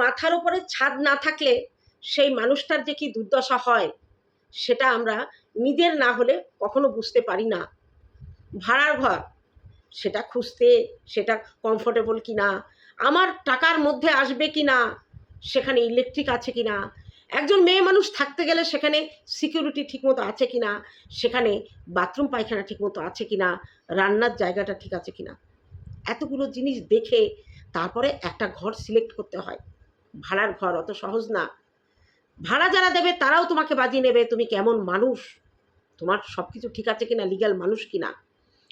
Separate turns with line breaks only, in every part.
মাথার উপরে ছাদ না থাকলে সেই মানুষটার যে কি দুর্দশা হয়, সেটা আমরা নিজের না হলে কখনো বুঝতে পারি না। ভাড়ার ঘর, সেটা খুঁজতে, সেটা কমফোর্টেবল কি না আমার টাকার মধ্যে আসবে কি না সেখানে ইলেকট্রিক আছে কি না একজন মেয়ে মানুষ থাকতে গেলে সেখানে সিকিউরিটি ঠিকমতো আছে কি না সেখানে বাথরুম পায়খানা ঠিকমতো আছে কি না রান্নার জায়গাটা ঠিক আছে কি না এতগুলো জিনিস দেখে তারপরে একটা ঘর সিলেক্ট করতে হয়। ভাড়ার ঘর, অত সহজ না। ভাড়া যারা দেবে, তারাও তোমাকে বাজিয়ে নেবে, তুমি কেমন মানুষ? তোমার সব কিছু ঠিক আছে কিনা লিগ্যাল মানুষ কিনা?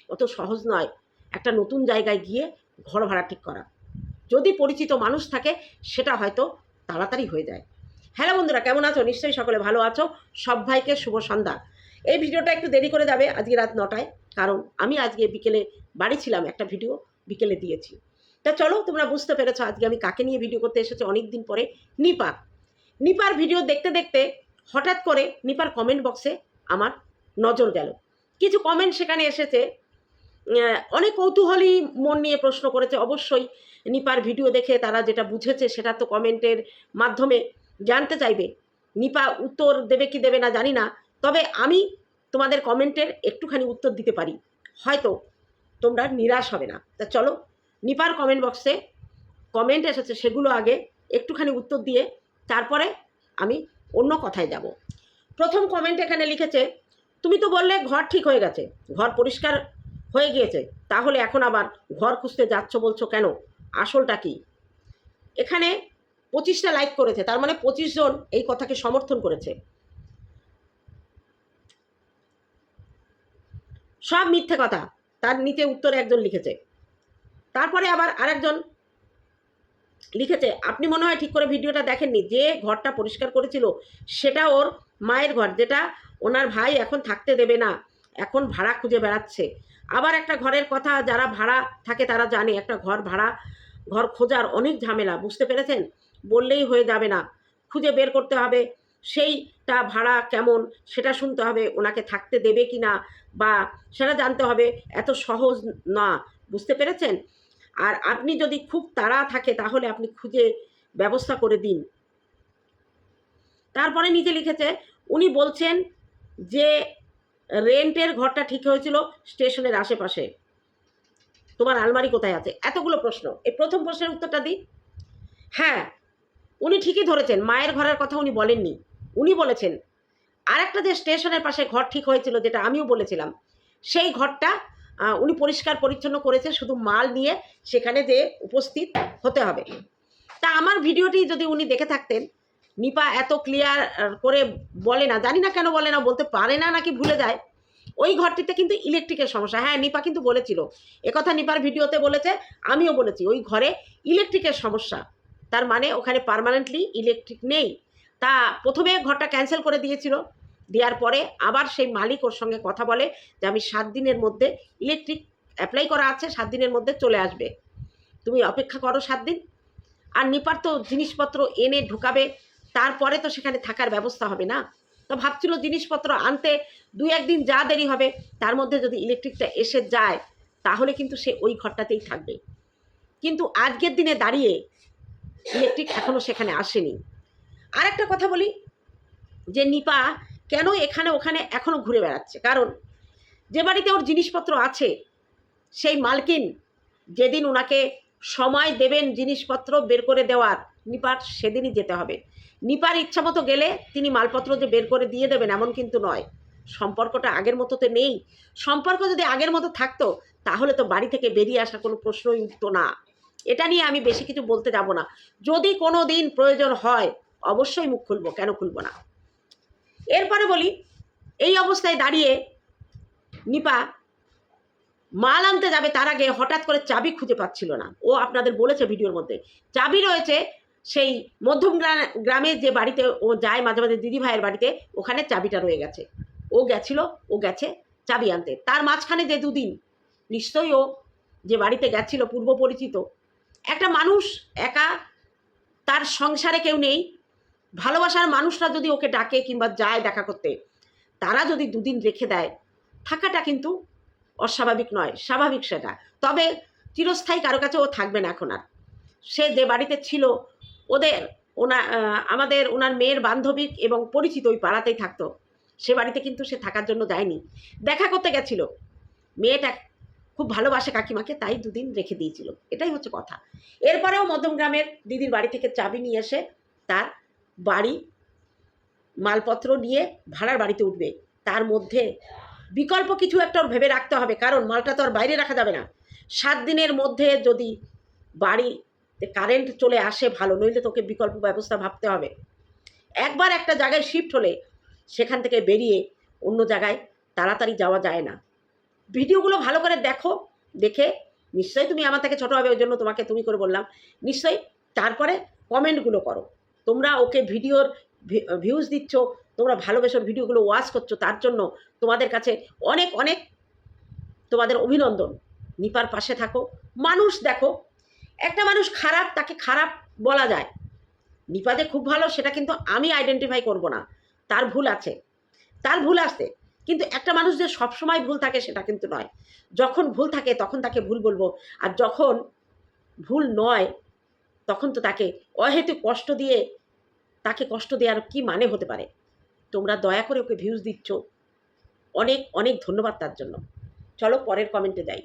অত সহজ নয়। একটা নতুন জায়গায় গিয়ে ঘর ভাড়া ঠিক করা। যদি পরিচিত মানুষ থাকে, সেটা হয়তো তাড়াতাড়ি হয়ে যায়। হ্যালো বন্ধুরা, কেমন আছো? নিশ্চয়ই সকলে ভালো আছো। সব ভাইকে শুভ সন্ধ্যা। এই ভিডিওটা একটু দেরি করে যাবে আজকে রাত নটায়। কারণ আমি আজকে বিকেলে বাড়ি ছিলাম, একটা ভিডিও বিকেলে দিয়েছি। তা চলো, তোমরা বুঝতে পেরেছ আজকে আমি কাকে নিয়ে ভিডিও করতে এসেছি অনেক দিন পরে নিপা নিপার ভিডিও দেখতে দেখতে হঠাৎ করে নিপার কমেন্ট বক্সে আমার নজর গেল। কিছু কমেন্ট সেখানে এসেছে অনেক কৌতূহলী মন নিয়ে প্রশ্ন করেছে। অবশ্যই নিপার ভিডিও দেখে তারা যেটা বুঝেছে সেটা তো কমেন্টের মাধ্যমে জানতে চাইবে। নিপা উত্তর দেবে কি দেবে না জানি না, তবে আমি তোমাদের কমেন্টের একটুখানি উত্তর দিতে পারি। হয়তো তোমরা নিরাশ হবে না। তা চলো নিপার কমেন্ট বক্সে কমেন্ট এসেছে সেগুলো আগে একটুখানি উত্তর দিয়ে তারপরে আমি অন্য কথায় যাব। প্রথম কমেন্ট এখানে লিখেছে, তুমি তো বললে ঘর ঠিক হয়ে গেছে, ঘর পরিষ্কার হয়ে গিয়েছে, তাহলে এখন আবার ঘর খুঁজতে যাচ্ছ বলছো কেন? আসলটা কি? এখানে পঁচিশটা লাইক করেছে, তার মানে পঁচিশ জন এই কথাকে সমর্থন করেছে। সব মিথ্যে কথা, তার নিচে উত্তরে একজন লিখেছে তারপরে আবার আরেকজন লিখেছে, আপনি মনে হয় ঠিক করে ভিডিওটা দেখেননি। যে ঘরটা পরিষ্কার করেছিল, সেটা ওর মায়ের ঘর, যেটা ওনার ভাই এখন থাকতে দেবে না। এখন ভাড়া খুঁজে বেড়াচ্ছে। আবার একটা ঘরের কথা, যারা ভাড়া থাকে তারা জানে, একটা ঘর ভাড়া, ঘর খোঁজার অনেক ঝামেলা, বুঝতে পেরেছেন? বললেই হয়ে যাবে না। খুঁজে বের করতে হবে, সেইটা ভাড়া কেমন, সেটা শুনতে হবে, ওনাকে থাকতে দেবে কি না বা সেটা জানতে হবে, এত সহজ না, বুঝতে পেরেছেন? আর আপনি যদি খুব তাড়া থাকে, তাহলে আপনি খুঁজে ব্যবস্থা করে দিন। তারপরে নিচে লিখেছে, উনি বলছেন যে রেন্টের ঘরটা ঠিক হয়েছিল স্টেশনের আশেপাশে। তোমার আলমারি কোথায় আছে? এতগুলো প্রশ্ন। এই প্রথম প্রশ্নের উত্তরটা দিই। হ্যাঁ উনি ঠিকই ধরেছেন, মায়ের ঘরের কথা উনি বলেননি। উনি বলেছেন, আরেকটা যে স্টেশনের পাশে ঘর ঠিক হয়েছিল, যেটা আমিও বলেছিলাম, সেই ঘরটা উনি পরিষ্কার পরিচ্ছন্ন করেছে শুধু মাল নিয়ে সেখানে যে উপস্থিত হতে হবে। তা আমার ভিডিওটি যদি উনি দেখে থাকতেন, নিপা এত ক্লিয়ার করে বলে না, জানি না কেন বলে না, বলতে পারে না নাকি ভুলে যায়, ওই ঘরটিতে কিন্তু ইলেকট্রিকের সমস্যা। হ্যাঁ নিপা কিন্তু বলেছিল। একথা নিপার ভিডিওতে বলেছে, আমিও বলেছি, ওই ঘরে ইলেকট্রিকের সমস্যা। তার মানে ওখানে পার্মানেন্টলি ইলেকট্রিক নেই। তা প্রথমে ঘরটা ক্যান্সেল করে দিয়েছিল। দেওয়ার পরে আবার সেই মালিক ওর সঙ্গে কথা বলে যে আমি সাত দিনের মধ্যে ইলেকট্রিক অ্যাপ্লাই করা আছে, সাত দিনের মধ্যে চলে আসবে। তুমি অপেক্ষা করো সাত দিন। আর নিপার তো জিনিসপত্র এনে ঢুকাবে, তারপরে তো সেখানে থাকার ব্যবস্থা হবে না। তো ভাবছিল জিনিসপত্র আনতে দুই একদিন যা দেরি হবে, তার মধ্যে যদি ইলেকট্রিকটা এসে যায়, তাহলে কিন্তু সে ওই ঘরটাতেই থাকবে। কিন্তু আজকের দিনে দাঁড়িয়ে ইলেকট্রিক এখনও সেখানে আসেনি। আর একটা কথা বলি, যে নিপা কেন এখানে ওখানে এখনও ঘুরে বেড়াচ্ছে? কারণ যে বাড়িতে ওর জিনিসপত্র আছে, সেই মালকিন যেদিন ওনাকে সময় দেবেন জিনিসপত্র বের করে দেওয়ার, নিপার সেদিনই যেতে হবে। নিপার ইচ্ছা মতো গেলে তিনি মালপত্র যে বের করে দিয়ে দেবেন এমন কিন্তু নয়। সম্পর্কটা আগের মতো তো নেই। সম্পর্ক যদি আগের মতো থাকতো, তাহলে তো বাড়ি থেকে বেরিয়ে আসার কোনো প্রশ্নই উঠতো না। এটা নিয়ে আমি বেশি কিছু বলতে যাব না। যদি কোনো দিন প্রয়োজন হয়, অবশ্যই মুখ খুলবো। কেন খুলবো না? এরপরে বলি, এই অবস্থায় দাঁড়িয়ে নিপা মাল আনতে যাবে তার আগে হঠাৎ করে চাবি খুঁজে পাচ্ছিল না। ও আপনাদের বলেছে ভিডিওর মধ্যে। চাবি রয়েছে সেই মধ্যম গ্রামে যে বাড়িতে ও যায় মাঝে মাঝে দিদি ভাইয়ের বাড়িতে, ওখানে চাবিটা রয়ে গেছে। ও গেছিল, ও গেছে চাবি আনতে। তার মাঝখানে যে দুদিন নিশ্চয়ই ও যে বাড়িতে গেছিল, পূর্ব পরিচিত, একটা মানুষ একা তার সংসারে কেউ নেই ভালোবাসার মানুষরা যদি ওকে ডাকে কিংবা যায় দেখা করতে, তারা যদি দুদিন রেখে দেয়, থাকাটা কিন্তু অস্বাভাবিক নয়, স্বাভাবিক সেটা। তবে চিরস্থায়ী কারও কাছে ও থাকবে না এখন আর। সে যে বাড়িতে ছিল, ওদের, ওনা আমাদের ওনার মেয়ের বান্ধবী এবং পরিচিত ওই পাড়াতেই থাকতো, সে বাড়িতে কিন্তু সে থাকার জন্য যায়নি। দেখা করতে গেছিল। মেয়েটা খুব ভালোবাসে কাকিমাকে, তাই দুদিন রেখে দিয়েছিল। এটাই হচ্ছে কথা। এরপরেও মধ্যমগ্রামের দিদির বাড়ি থেকে চাবি নিয়ে এসে তার বাড়ি মালপত্র নিয়ে ভাড়ার বাড়িতে উঠবে। তার মধ্যে বিকল্প কিছু একটা ভেবে রাখতে হবে, কারণ মালটা তো আর বাইরে রাখা যাবে না। সাত দিনের মধ্যে যদি বাড়িতে কারেন্ট চলে আসে ভালো, নইলে তোকে বিকল্প ব্যবস্থা ভাবতে হবে। একবার একটা জায়গায় শিফট হলে সেখান থেকে বেরিয়ে অন্য জায়গায় তাড়াতাড়ি যাওয়া যায় না। ভিডিওগুলো ভালো করে দেখো, দেখে নিশ্চয়ই তুমি আমার থেকে ছোটো হবে, ওই জন্য তোমাকে তুমি করে বললাম। নিশ্চয়ই তারপরে কমেন্টগুলো করো। তোমরা ওকে ভিডিওর ভিউজ দিচ্ছ, তোমরা ভালোবেসোর ভিডিওগুলো ওয়াচ করছ, তার জন্য তোমাদের কাছে অনেক অনেক তোমাদের অভিনন্দন। নিপার পাশে থাকো, মানুষ দেখো, একটা মানুষ খারাপ, তাকে খারাপ বলা যায়। নিপাদে খুব ভালো, সেটা কিন্তু আমি আইডেন্টিফাই করব না। তার ভুল আছে, তার ভুল আছে, কিন্তু একটা মানুষ যে সবসময় ভুল থাকে, সেটা কিন্তু নয়। যখন ভুল থাকে, তখন তাকে ভুল বলব। আর যখন ভুল নয় তখন তো তাকে অহেতু কষ্ট দিয়ে, তাকে কষ্ট দেওয়ার কি মানে হতে পারে? তোমরা দয়া করে ওকে ভিউজ দিচ্ছ। অনেক অনেক ধন্যবাদ তার জন্য। চলো পরের কমেন্টে যাই।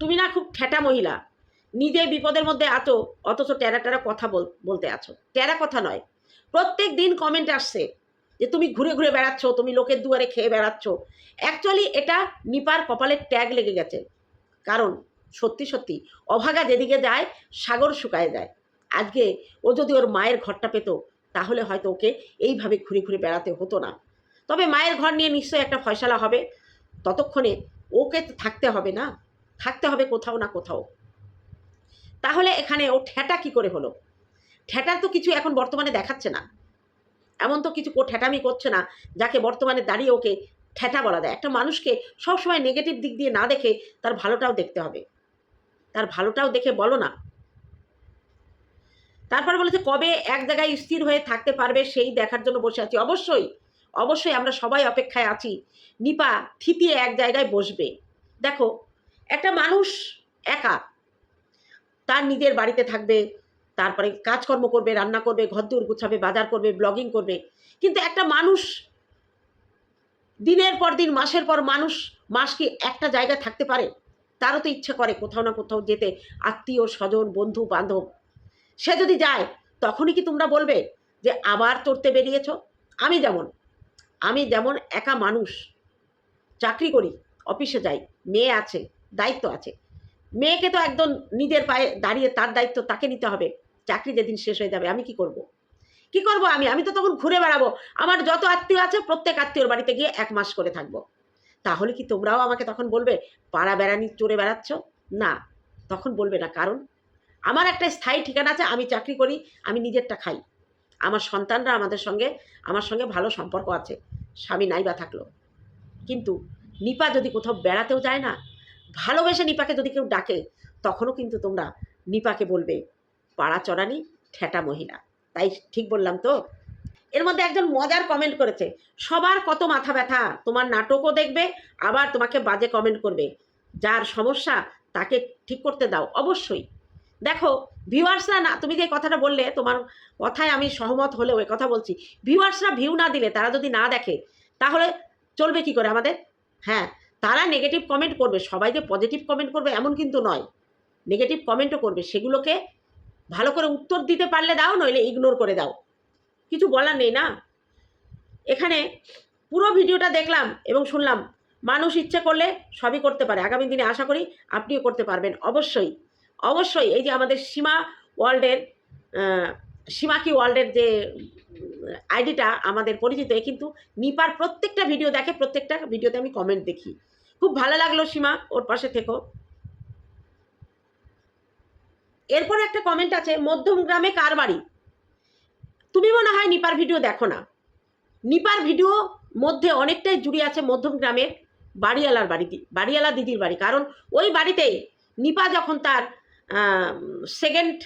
তুমি না খুব ঠেটা মহিলা। নিজে বিপদের মধ্যে আছো অথচ টেরা টেরা কথা বল, বলতে আছো। টেরা কথা নয়। প্রত্যেক দিন কমেন্ট আসছে যে তুমি ঘুরে ঘুরে বেড়াচ্ছ, তুমি লোকের দুয়ারে খেয়ে বেড়াচ্ছ। অ্যাকচুয়ালি এটা নিপার কপালের ট্যাগ লেগে গেছে। কারণ সত্যি সত্যি, অভাগা যেদিকে যায়, সাগর শুকায় যায়। আজকে ও যদি ওর মায়ের ঘরটা পেত, তাহলে হয়তো ওকে এইভাবে ঘুরে ঘুরে বেড়াতে হতো না। তবে মায়ের ঘর নিয়ে নিশ্চয়ই একটা ফয়সালা হবে। ততক্ষণে ওকে তো থাকতে হবে না। থাকতে হবে কোথাও না কোথাও। তাহলে এখানে ও ঠেটা কি করে হলো? ঠেটার তো কিছু এখন বর্তমানে দেখাচ্ছে না। এমন তো কিছু কো- ঠেটামি করছে না, যাকে বর্তমানে দাঁড়িয়ে ওকে ঠেটা বলা দেয় একটা মানুষকে সবসময় নেগেটিভ দিক দিয়ে না দেখে তার ভালোটাও দেখতে হবে। তার ভালোটাও দেখে বলো না। তারপর বলেছে, কবে এক জায়গায় স্থির হয়ে থাকতে পারবে সেই দেখার জন্য বসে আছি? অবশ্যই অবশ্যই আমরা সবাই অপেক্ষায় আছি। নিপা থিতিয়ে এক জায়গায় বসবে। দেখো, একটা মানুষ একা, তার নিজের বাড়িতে থাকবে, তারপরে কাজকর্ম করবে, রান্না করবে, ঘর দূর গুছাবে, বাজার করবে, ব্লগিং করবে। কিন্তু একটা মানুষ, দিনের পর দিন, মাসের পর মানুষ মাস কি একটা জায়গায় থাকতে পারে? তারও তো ইচ্ছে করে কোথাও না কোথাও যেতে আত্মীয়, স্বজন, বন্ধু, বান্ধব। সে যদি যায়, তখনই কি তোমরা বলবে যে, আবার চড়তে বেরিয়েছ? আমি যেমন আমি যেমন একা মানুষ, চাকরি করি, অফিসে যাই, মেয়ে আছে, দায়িত্ব আছে। মেয়েকে তো একদম নিজের পায়ে দাঁড়িয়ে তার দায়িত্ব তাকে নিতে হবে। চাকরি যেদিন শেষ হয়ে যাবে, আমি কি করব। কি করব আমি? আমি তো তখন ঘুরে বেড়াবো। আমার যত আত্মীয় আছে, প্রত্যেক আত্মীয়র বাড়িতে গিয়ে এক মাস করে থাকব। তাহলে কি তোমরাও আমাকে তখন বলবে, পাড়া বেড়ানি চড়ে বেড়াচ্ছ? না, তখন বলবে না। কারণ আমার একটা স্থায়ী ঠিকানা আছে, আমি চাকরি করি, আমি নিজেরটা খাই। আমার সন্তানরা আমাদের সঙ্গে, আমার সঙ্গে ভালো সম্পর্ক আছে, স্বামী নাই বা থাকল। কিন্তু নিপা যদি কোথাও বেড়াতেও যায় না, ভালোবেসে নিপাকে যদি কেউ ডাকে, তখনও কিন্তু তোমরা নিপাকে বলবে, পাড়া চড়ানি, ঠেটা মহিলা। তাই ঠিক বললাম তো? এর মধ্যে একজন মজার কমেন্ট করেছে, সবার কত মাথা ব্যথা, তোমার নাটকও দেখবে, আবার তোমাকে বাজে কমেন্ট করবে। যার সমস্যা, তাকে ঠিক করতে দাও, অবশ্যই। দেখো, ভিউয়ার্সরা না, তুমি যে কথাটা বললে, তোমার কথায় আমি সহমত হলেও এ কথা বলছি, ভিউয়ার্সরা ভিউ না দিলে, তারা যদি না দেখে, তাহলে চলবে কি করে আমাদের? হ্যাঁ তারা নেগেটিভ কমেন্ট করবে, সবাই যে পজিটিভ কমেন্ট করবে, এমন কিন্তু নয়। নেগেটিভ কমেন্টও করবে, সেগুলোকে ভালো করে উত্তর দিতে পারলে দাও, নইলে ইগনোর করে দাও। কিছু বলার নেই না? এখানে পুরো ভিডিওটা দেখলাম এবং শুনলাম। মানুষ ইচ্ছে করলে সবই করতে পারে। আগামী দিনে আশা করি আপনিও করতে পারবেন, অবশ্যই। অবশ্যই এই যে আমাদের সীমা ওয়ার্ল্ডের সীমা কি ওয়ার্ল্ডের যে আইডিটা আমাদের পরিচিত, এ কিন্তু নিপার প্রত্যেকটা ভিডিও দেখে, প্রত্যেকটা ভিডিওতে আমি কমেন্ট দেখি। খুব ভালো লাগল সীমা, ওর পাশে থেকো। এরপরে একটা কমেন্ট আছে, মধ্যম গ্রামে কার বাড়ি? তুমি মনে হয় নিপার ভিডিও দেখো না। নিপার ভিডিও মধ্যে অনেকটাই জুড়ে আছে মধ্যম গ্রামের বাড়িওয়ালার বাড়ি বাড়িওয়ালা দিদির বাড়ি। কারণ ওই বাড়িতেই নিপা যখন তার সেকেন্ড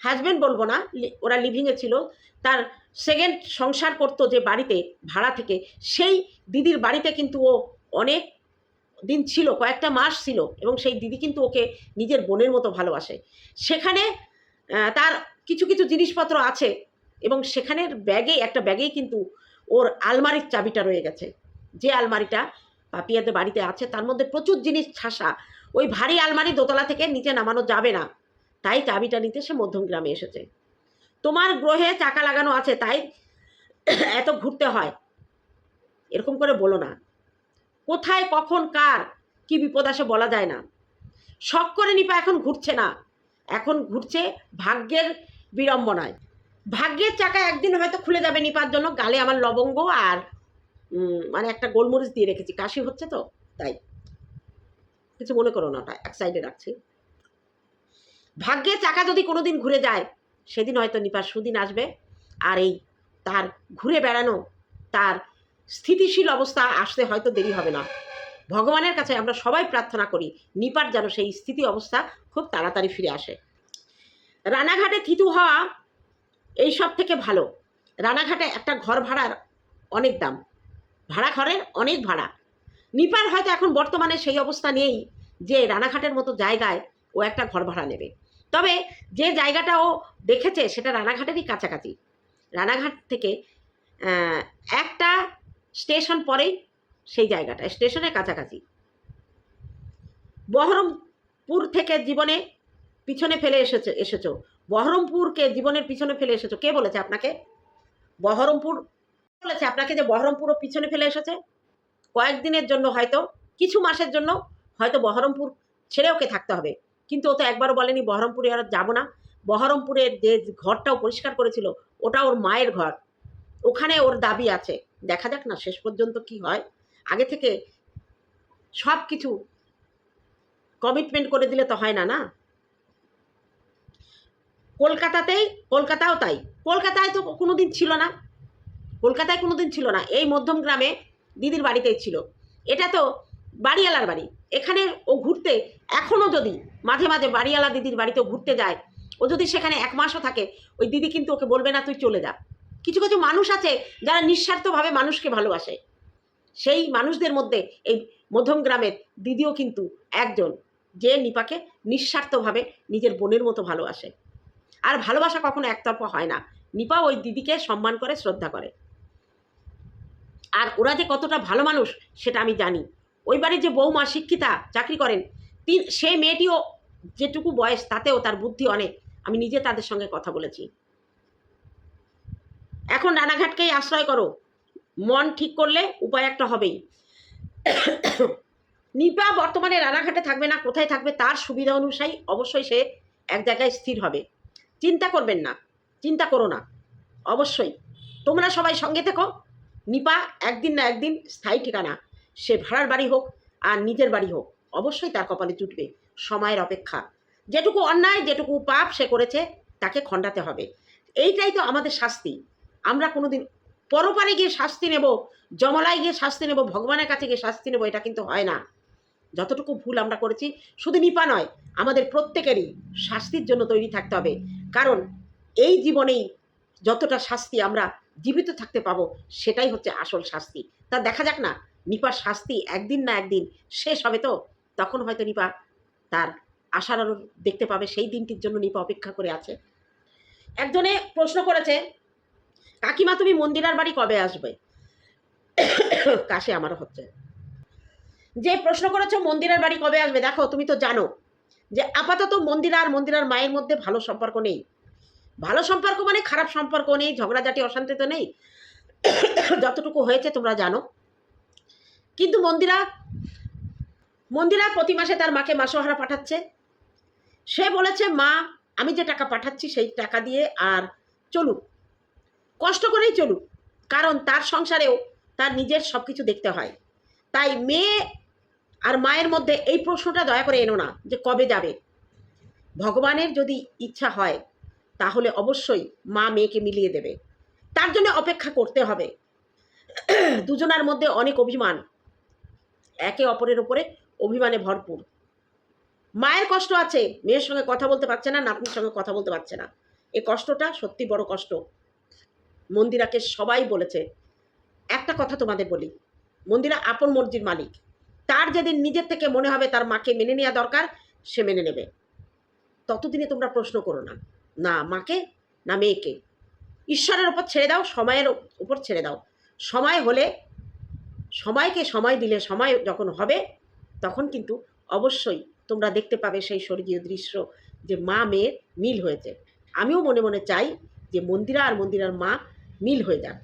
হাজব্যান্ড বলব না ওরা লিভিংয়ে ছিল, তার সেকেন্ড সংসার করতো যে বাড়িতে, ভাড়া থেকে, সেই দিদির বাড়িতে কিন্তু ও অনেক দিন ছিল, কয়েকটা মাস ছিল, এবং সেই দিদি কিন্তু ওকে নিজের বোনের মতো ভালোবাসে। সেখানে তার কিছু কিছু জিনিসপত্র আছে এবং সেখানের ব্যাগে, একটা ব্যাগেই কিন্তু ওর আলমারির চাবিটা রয়ে গেছে। যে আলমারিটা পাপিয়াদের বাড়িতে আছে, তার মধ্যে প্রচুর জিনিস ছাসা। ওই ভারী আলমারি দোতলা থেকে নিচে নামানো যাবে না। তাই চাবিটা নিতে সে মধ্যম গ্রামে এসেছে। তোমার গ্রহে চাকা লাগানো আছে, তাই এত ঘুরতে হয়। এরকম করে বলো না। কোথায়, কখন, কার, কি বিপদ আসে বলা যায় না। শখ করে নিপা এখন ঘুরছে না। এখন ঘুরছে ভাগ্যের বিড়ম্বনায়। ভাগ্যের চাকা একদিন হয়তো খুলে যাবে নিপার জন্য, গালে আমার লবঙ্গ আর মানে একটা গোলমরিচ দিয়ে রেখেছি। কাশি হচ্ছে তো, তাই। কিছু মনে করো না ওটা, এক সাইডে রাখছি। ভাগ্যের চাকা যদি কোনোদিন ঘুরে যায়, সেদিন হয়তো নিপার সুদিন আসবে। আর এই তার ঘুরে বেড়ানো, তার স্থিতিশীল অবস্থা আসতে হয়তো দেরি হবে না। ভগবানের কাছে আমরা সবাই প্রার্থনা করি, নিপার যেন সেই স্থিতি অবস্থা খুব তাড়াতাড়ি ফিরে আসে। রানাঘাটে থিতু হওয়া এই সব থেকে ভালো। রানাঘাটে একটা ঘর ভাড়ার অনেক দাম। ভাড়া ঘরের অনেক ভাড়া। নিপার হয়তো এখন বর্তমানে সেই অবস্থা নেই যে রানাঘাটের মতো জায়গায় ও একটা ঘর ভাড়া নেবে। তবে যে জায়গাটা ও দেখেছে সেটা রানাঘাটেরই কাছাকাছি। রানাঘাট থেকে একটা স্টেশন পরেই সেই জায়গাটা, স্টেশনের কাছাকাছি। বহরমপুর থেকে জীবনে পিছনে ফেলে এসেছে, এসেছ। বহরমপুরকে জীবনের পিছনে ফেলে এসেছ। কে বলেছে আপনাকে? বহরমপুর বলেছে আপনাকে যে বহরমপুরও পিছনে ফেলে এসেছে? কয়েকদিনের জন্য হয়তো, কিছু মাসের জন্য হয়তো বহরমপুর ছেড়ে ওকে থাকতে হবে। কিন্তু ও তো একবারও বলেনি, বহরমপুরে আর যাব না। বহরমপুরের যে ঘরটাও পরিষ্কার করেছিল, ওটা ওর মায়ের ঘর। ওখানে ওর দাবি আছে। দেখা যাক না, শেষ পর্যন্ত কি হয়। আগে থেকে সব কিছু কমিটমেন্ট করে দিলে তো হয় না না? কলকাতাতেই, কলকাতাও তাই। কলকাতায় তো কোনো দিন ছিল না। কলকাতায় কোনো দিন ছিল না। এই মধ্যম গ্রামে দিদির বাড়িতেই ছিল। এটা তো বাড়িওয়ালার বাড়ি। এখানে ও ঘুরতে এখনও যদি মাঝে মাঝে বাড়িওয়ালা দিদির বাড়িতেও ঘুরতে যায়, ও যদি সেখানে এক মাসও থাকে, ওই দিদি কিন্তু ওকে বলবে না, তুই চলে যা। কিছু কিছু মানুষ আছে যারা নিঃস্বার্থভাবে মানুষকে ভালোবাসে। সেই মানুষদের মধ্যে এই মধ্যম গ্রামের দিদিও কিন্তু একজন, যে নিপাকে নিঃস্বার্থভাবে নিজের বোনের মতো ভালোবাসে। আর ভালোবাসা কখনো একতরফা হয় না। নিপা ওই দিদিকে সম্মান করে, শ্রদ্ধা করে। আর ওরা যে কতটা ভালো মানুষ, সেটা আমি জানি। ওই বাড়ির যে বৌমা, শিক্ষিতা, চাকরি করেন, তিন, সে মেয়েটিও যেটুকু বয়স, তাতেও তার বুদ্ধি অনেক। আমি নিজে তাদের সঙ্গে কথা বলেছি। এখন রানাঘাটকেই আশ্রয় করো। মন ঠিক করলে উপায় একটা হবেই। নিপা বর্তমানে রানাঘাটে থাকবে না, কোথায় থাকবে তার সুবিধা অনুযায়ী অবশ্যই সে এক জায়গায় স্থির হবে। চিন্তা করবেন না, চিন্তা করো না। অবশ্যই, তোমরা সবাই সঙ্গে থেকো। নিপা একদিন না একদিন স্থায়ী ঠিকানা, সে ভাড়ার বাড়ি হোক আর নিজের বাড়ি হোক, অবশ্যই তার কপালে জুটবে সময়ের অপেক্ষা। যেটুকু অন্যায়, যেটুকু পাপ সে করেছে, তাকে খণ্ডাতে হবে। এইটাই তো আমাদের শাস্তি। আমরা কোনোদিন পরপারে গিয়ে শাস্তি নেব জমলায় গিয়ে শাস্তি নেব, ভগবানের কাছে গিয়ে শাস্তি নেব, এটা কিন্তু হয় না। যতটুকু ভুল আমরা করেছি, শুধু নিপা নয়, আমাদের প্রত্যেকেরই শাস্তির জন্য তৈরি থাকতে হবে। কারণ এই জীবনেই যতটা শাস্তি আমরা জীবিত থাকতে পাবো, সেটাই হচ্ছে আসল শাস্তি। তা দেখা যাক না, নিপার শাস্তি একদিন না একদিন শেষ হবে তো? তখন হয়তো নিপা তার আশার আলো দেখতে পাবে, সেই দিনটির জন্য নিপা অপেক্ষা করে আছে। একজনে প্রশ্ন করেছে, কাকিমা, তুমি মন্দিরার বাড়ি কবে আসবে? কাশে আমারও হচ্ছে। যে প্রশ্ন করেছ মন্দিরের বাড়ি কবে আসবে? দেখো, তুমি তো জানো যে আপাতত মন্দিরা আর মন্দিরার মায়ের মধ্যে ভালো সম্পর্ক নেই। ভালো সম্পর্ক মানে খারাপ সম্পর্ক নেই, ঝগড়াঝাটি, অশান্তি তো নেই। যতটুকু হয়েছে তোমরা জানো। কিন্তু মন্দিরা মন্দিরা প্রতি মাসে তার মাকে মাসোহারা পাঠাচ্ছে। সে বলেছে, মা, আমি যে টাকা পাঠাচ্ছি সেই টাকা দিয়ে আর চলুক। কষ্ট করেই চলুক। কারণ তার সংসারেও তার নিজের সব কিছু দেখতে হয়। তাই মেয়ে আর মায়ের মধ্যে এই প্রশ্নটা দয়া করে এনো না যে কবে যাবে। ভগবানের যদি ইচ্ছা হয়, তাহলে অবশ্যই মা মেয়েকে মিলিয়ে দেবে। তার জন্য অপেক্ষা করতে হবে। দুজনার মধ্যে অনেক অভিমান। একে অপরের ওপরে অভিমানে ভরপুর। মায়ের কষ্ট আছে, মেয়ের সঙ্গে কথা বলতে পারছে না, নাতনির সঙ্গে কথা বলতে পারছে না। এই কষ্টটা সত্যি বড় কষ্ট। মন্দিরাকে সবাই বলেছে, একটা কথা তোমাদের বলি। মন্দিরা আপন মর্জির মালিক। তার যেদিন নিজের থেকে মনে হবে তার মাকে মেনে নেওয়া দরকার, সে মেনে নেবে। ততদিনে তোমরা প্রশ্ন করো না। না মাকে, না মেয়েকে। ঈশ্বরের ওপর ছেড়ে দাও, সময়ের উপর ছেড়ে দাও। সময় হলে, সময়কে সময় দিলে সময় যখন হবে, তখন কিন্তু অবশ্যই তোমরা দেখতে পাবে সেই স্বর্গীয় দৃশ্য যে মা, মেয়ের মিল হয়েছে। আমিও মনে মনে চাই যে মন্দিরা আর মন্দিরার মা মিল হয়ে যাক।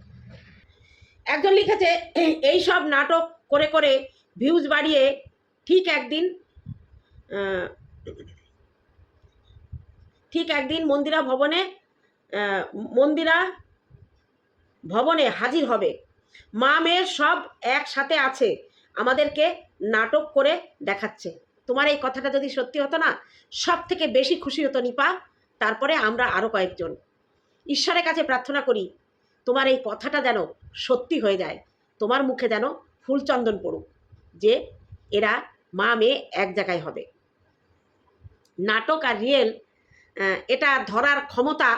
একজন লিখেছে, এই সব নাটক করে করে ভিউজ বাড়িয়ে ঠিক একদিন ঠিক একদিন মন্দিরা ভবনে মন্দিরা ভবনে হাজির হবে। মা মেয়ের সব একসাথে আছে, আমাদেরকে নাটক করে দেখাচ্ছে। তোমার এই কথাটা যদি সত্যি হতো না সব থেকে বেশি খুশি হতো নিপা। তারপরে আমরা আরও কয়েকজন। ঈশ্বরের কাছে প্রার্থনা করি, তোমার এই কথাটা যেন সত্যি হয়ে যায়, তোমার মুখে যেন ফুলচন্দন পড়ুক। যে এরা মা মেয়ে এক জায়গায় হবে। নাটক আর রিয়েল এটা ধরার ক্ষমতা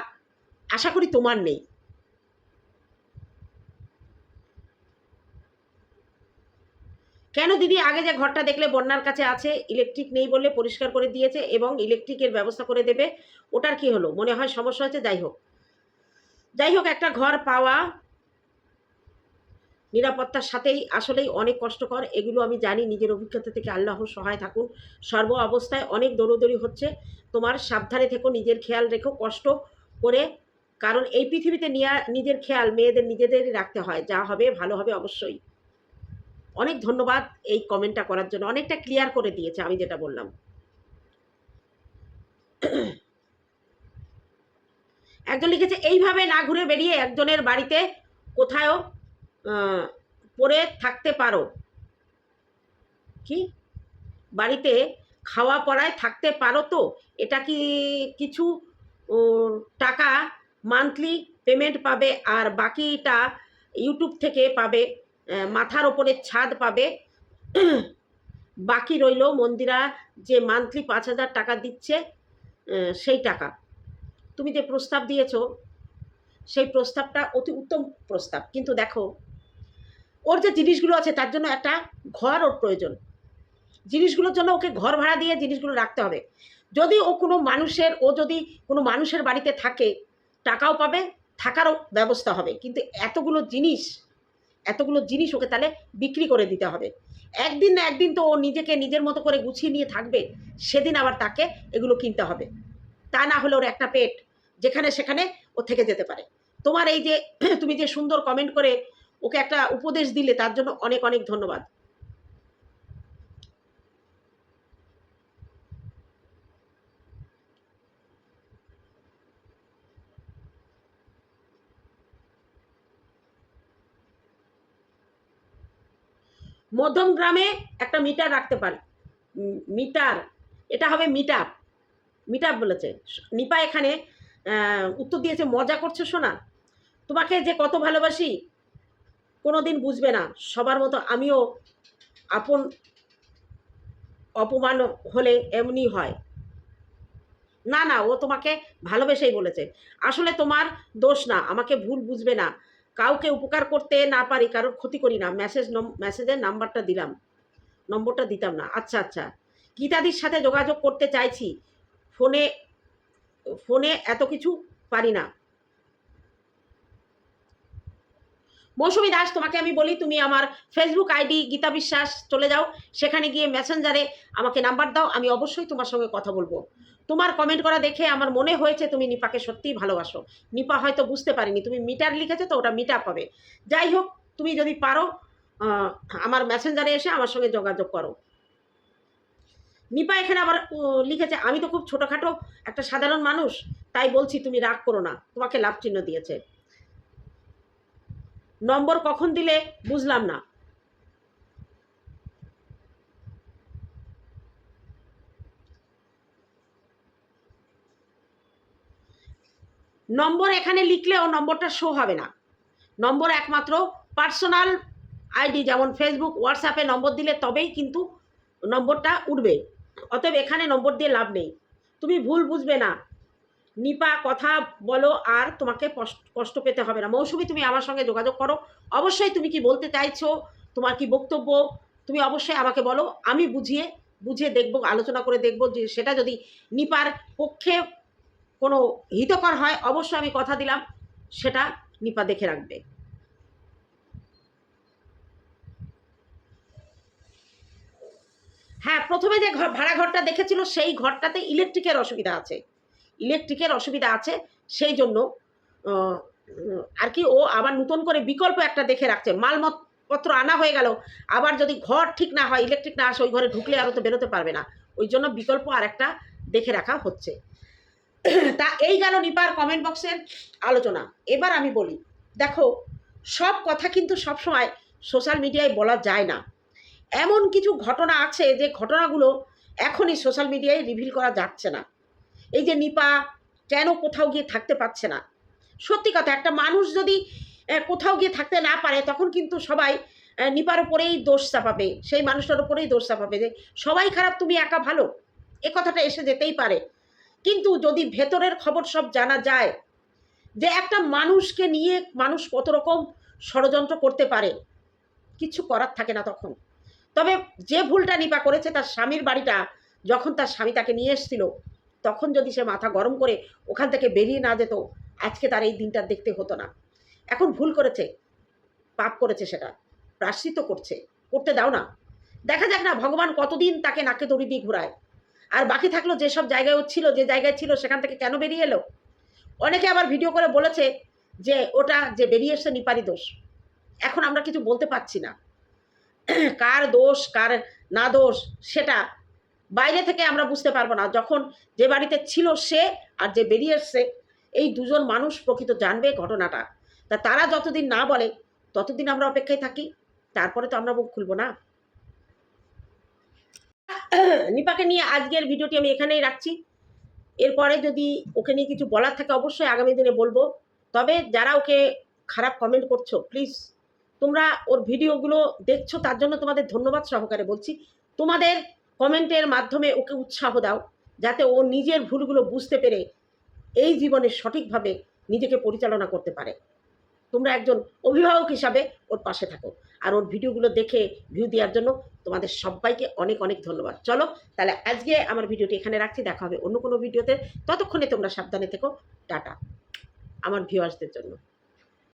আশা করি তোমার নেই। কেন দিদি আগে যে ঘরটা দেখলে বন্যার কাছে আছে ইলেকট্রিক নেই বললে পরিষ্কার করে দিয়েছে এবং ইলেকট্রিকের ব্যবস্থা করে দেবে, ওটার কি হলো? মনে হয় সমস্যা হয়েছে, যাই হোক। যাই হোক, একটা ঘর পাওয়া নিরাপত্তার সাথেই আসলেই অনেক কষ্টকর, এগুলো আমি জানি নিজের অভিজ্ঞতা থেকে আল্লাহ সহায় থাকুন সর্ব অবস্থায় অনেক দৌড়দৌড়ি হচ্ছে। তোমার সাবধানে থেকো, নিজের খেয়াল রেখো, কষ্ট করে, কারণ এই পৃথিবীতে নিজের খেয়াল মেয়েদের নিজেদেরই রাখতে হয়, যা হবে ভালো হবে অবশ্যই। অনেক ধন্যবাদ এই কমেন্টটা করার জন্য। অনেকটা ক্লিয়ার করে দিয়েছে, আমি যেটা বললাম। একজন লিখেছে, এইভাবে না ঘুরে বেরিয়ে একজনের বাড়িতে কোথাও পড়ে থাকতে পারো। কি? বাড়িতে খাওয়া পড়ায় থাকতে পারো তো? এটা কি কিছু টাকা মান্থলি পেমেন্ট পাবে আর বাকিটা ইউটিউব থেকে পাবে মাথার ওপরে ছাদ পাবে। বাকি রইল মন্দিরা যে মান্থলি পাঁচ হাজার টাকা দিচ্ছে সেই টাকা। তুমি যে প্রস্তাব দিয়েছ, সেই প্রস্তাবটা অতি উত্তম প্রস্তাব। কিন্তু দেখো ওর যে জিনিসগুলো আছে, তার জন্য একটা ঘর ওর প্রয়োজন। জিনিসগুলোর জন্য ওকে ঘর ভাড়া দিয়ে জিনিসগুলো রাখতে হবে। যদি ও কোনো মানুষের, ও যদি কোনো মানুষের বাড়িতে থাকে, টাকাও পাবে, থাকারও ব্যবস্থা হবে। কিন্তু এতগুলো জিনিস এতগুলো জিনিস ওকে তাহলে বিক্রি করে দিতে হবে। একদিন না একদিন তো ও নিজেকে নিজের মতো করে গুছিয়ে নিয়ে থাকবে, সেদিন আবার তাকে এগুলো কিনতে হবে। তা না হলে ওর একটা পেট, যেখানে সেখানে ও থেকে যেতে পারে। তোমার এই যে, তুমি যে সুন্দর কমেন্ট করে ওকে একটা উপদেশ দিলে তার জন্য অনেক অনেক ধন্যবাদ। মধ্যম গ্রামে একটা মিটার রাখতে পারে। মিটার, এটা হবে মিট আপ মিট আপ বলেছে। নিপা এখানে উত্তর দিয়েছে, মজা করছ শোনা তোমাকে যে কত ভালোবাসি কোনো দিন বুঝবে না। সবার মতো আমিও আপন অপমান হলে এমনি হয়। না না, ও তোমাকে ভালোবেসেই বলেছে। আসলে তোমার দোষ না, আমাকে ভুল বুঝবে না। কাউকে উপকার করতে না পারি, কারোর ক্ষতি করি না। মেসেজ মেসেজের নাম্বারটা দিলাম। নম্বরটা দিতাম না। আচ্ছা আচ্ছা। গীতাদির সাথে যোগাযোগ করতে চাইছি। ফোনে ফোনে এত কিছু পারি না। মৌসুমি দাস তোমাকে আমি বলি, তুমি আমার ফেসবুক আইডি গীতা বিশ্বাস চলে যাও। সেখানে গিয়ে মেসেঞ্জারে আমাকে নাম্বার দাও, আমি অবশ্যই তোমার সঙ্গে কথা বলব। তোমার কমেন্ট করা দেখে আমার মনে হয়েছে তুমি নিপাকে সত্যিই ভালোবাসো। নিপা হয়তো বুঝতে পারিনি, তুমি মিটার লিখেছো তো ওটা মিট আপ হবে। যাই হোক, তুমি যদি পারো আমার মেসেঞ্জারে এসে আমার সঙ্গে যোগাযোগ করো। নিপা এখানে আবার লিখেছে, আমি তো খুব ছোটোখাটো একটা সাধারণ মানুষ, তাই বলছি তুমি রাগ করো না। তোমাকে লাভ চিহ্ন দিয়েছে। নম্বর কখন দিলে বুঝলাম না। নম্বর এখানে লিখলে লিখলেও নম্বরটা শো হবে না। নম্বর একমাত্র পার্সোনাল আইডি যেমন ফেসবুক হোয়াটসঅ্যাপে নম্বর দিলে তবেই কিন্তু নম্বরটা উঠবে। অতএব এখানে নম্বর দিয়ে লাভ নেই। তুমি ভুল বুঝবে না। নিপা, কথা বলো, আর তোমাকে কষ্ট- পেতে হবে না। মৌসুমি, তুমি আমার সঙ্গে যোগাযোগ করো। অবশ্যই তুমি কি বলতে চাইছো, তোমার কি বক্তব্য, তুমি অবশ্যই আমাকে বলো। আমি বুঝিয়ে বুঝিয়ে দেখব, আলোচনা করে দেখব যে সেটা যদি নিপার পক্ষে কোনো হিতকর হয়, অবশ্যই আমি কথা দিলাম। সেটা নিপা দেখে রাখবে। হ্যাঁ প্রথমে যে ভাড়া ঘরটা দেখেছিল, সেই ঘরটাতে ইলেকট্রিকের অসুবিধা আছে। ইলেকট্রিকের অসুবিধা আছে, সেই জন্য আর কি ও আবার নতুন করে বিকল্প একটা দেখে রাখছে। মালপত্র আনা হয়ে গেল, আবার যদি ঘর ঠিক না হয়, ইলেকট্রিক না আসে, ওই ঘরে ঢুকলে আরও তো বেরোতে পারবে না। ওই জন্য বিকল্প আর একটা দেখে রাখা হচ্ছে। তা এই গেল নিপার কমেন্ট বক্সের আলোচনা। এবার আমি বলি, দেখো, সব কথা কিন্তু সবসময় সোশ্যাল মিডিয়ায় বলা যায় না। এমন কিছু ঘটনা আছে যে ঘটনাগুলো এখনই সোশ্যাল মিডিয়ায় রিভিল করা যাচ্ছে না। এই যে নিপা, কেন কোথাও গিয়ে থাকতে পারছে না? সত্যি কথা, একটা মানুষ যদি কোথাও গিয়ে থাকতে না পারে, তখন কিন্তু সবাই নিপার ওপরেই দোষ চাপাবে, সেই মানুষটার ওপরেই দোষ চাপাবে যে, সবাই খারাপ, তুমি একা ভালো? এ কথাটা এসে যেতেই পারে। কিন্তু যদি ভেতরের খবর সব জানা যায়, যে একটা মানুষকে নিয়ে মানুষ কত রকম ষড়যন্ত্র করতে পারে, কিছু করার থাকে না তখন। তবে যে ভুলটা নিপা করেছে, তার স্বামীর বাড়িটা, যখন তার স্বামী তাকে নিয়ে এসেছিল তখন যদি সে মাথা গরম করে ওখান থেকে বেরিয়ে না যেত, আজকে তার এই দিনটা দেখতে হতো না। এখন ভুল করেছে, পাপ করেছে সেটা, প্রাশ্চিত করছে। করতে দাও না। দেখা যাক না, ভগবান কতদিন তাকে নাকে দড়ি দিয়ে ঘোরায়। আর বাকি থাকল যেসব জায়গায় ছিল, যে জায়গায় ছিল, সেখান থেকে কেন বেরিয়ে এলো? অনেকে আবার ভিডিও করে বলেছে যে ওটা যে বেরিয়ে এসছে নিপারি দোষ। এখন আমরা কিছু বলতে পারছি না। কার দোষ, কার না দোষ, সেটা বাইরে থেকে আমরা বুঝতে পারব না, যখন যে বাড়িতে ছিল সে আর যে বেরিয়ে এসছে, এই দুজন মানুষ প্রকৃত জানবে ঘটনাটা। তা তারা যতদিন না বলে, ততদিন আমরা অপেক্ষায় থাকি, তারপরে তো আমরা মুখ খুলবো না। নিপাকে নিয়ে আজকের ভিডিওটি আমি এখানেই রাখছি। এরপরে যদি ওকে নিয়ে কিছু বলার থাকে, অবশ্যই আগামী দিনে বলব। তবে যারা ওকে খারাপ কমেন্ট করছ প্লিজ তোমরা ওর ভিডিওগুলো দেখছ, তার জন্য তোমাদের ধন্যবাদ সহকারে বলছি। তোমাদের কমেন্টের মাধ্যমে ওকে উৎসাহ দাও, যাতে ও নিজের ভুলগুলো বুঝতে পেরে এই জীবনে সঠিকভাবে নিজেকে পরিচালনা করতে পারে। তোমরা একজন অভিভাবক হিসাবে ওর পাশে থাকো আর ওর ভিডিওগুলো দেখে ভিউ দেওয়ার জন্য তোমাদের সবাইকে অনেক অনেক ধন্যবাদ। চলো, তাহলে আজকে আমার ভিডিওটি এখানে রাখছি, দেখা হবে অন্য কোনো ভিডিওতে। ততক্ষণে তোমরা সাবধানে থেকো, টাটা। আমার ভিউয়ার্সদের জন্য।